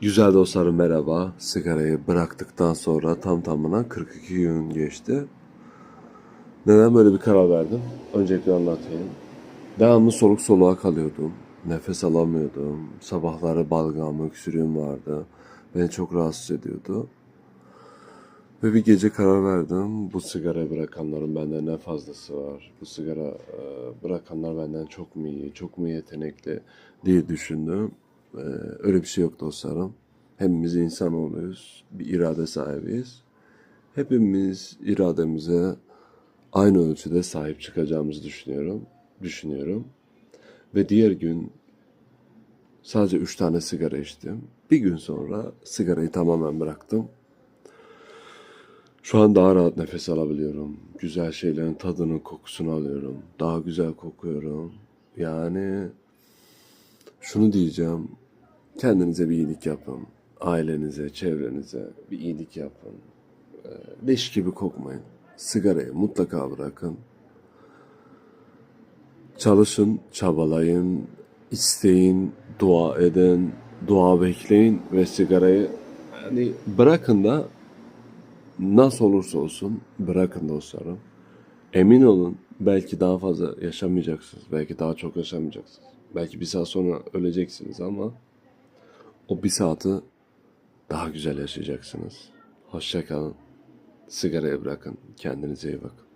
Güzel dostlarım merhaba. Sigarayı bıraktıktan sonra tam tamına 42 gün geçti. Neden böyle bir karar verdim? Öncelikle anlatayım. Devamlı soluk soluğa kalıyordum. Nefes alamıyordum. Sabahları balgam, öksürüğüm vardı. Beni çok rahatsız ediyordu. Ve bir gece karar verdim. Bu sigarayı bırakanların benden ne fazlası var? Bu sigara e, bırakanlar benden çok mu iyi, çok mu yetenekli diye düşündüm. E, öyle bir şey yok dostlarım. Hepimiz insanoğluyuz. Bir irade sahibiyiz. Hepimiz irademize aynı ölçüde sahip çıkacağımızı düşünüyorum. Düşünüyorum. Ve diğer gün sadece üç tane sigara içtim. Bir gün sonra sigarayı tamamen bıraktım. Şu an daha rahat nefes alabiliyorum. Güzel şeylerin tadını, kokusunu alıyorum. Daha güzel kokuyorum. Yani şunu diyeceğim. Kendinize bir iyilik yapın. Ailenize, çevrenize bir iyilik yapın. Ee, Leş gibi kokmayın. Sigarayı mutlaka bırakın. Çalışın, çabalayın, isteyin, dua edin, dua bekleyin ve sigarayı yani bırakın da nasıl olursa olsun bırakın dostlarım. Emin olun belki daha fazla yaşamayacaksınız. Belki daha çok yaşamayacaksınız. Belki bir saat sonra öleceksiniz ama o bir saati daha güzel yaşayacaksınız. Hoşça kalın. Sigarayı bırakın. Kendinize iyi bakın.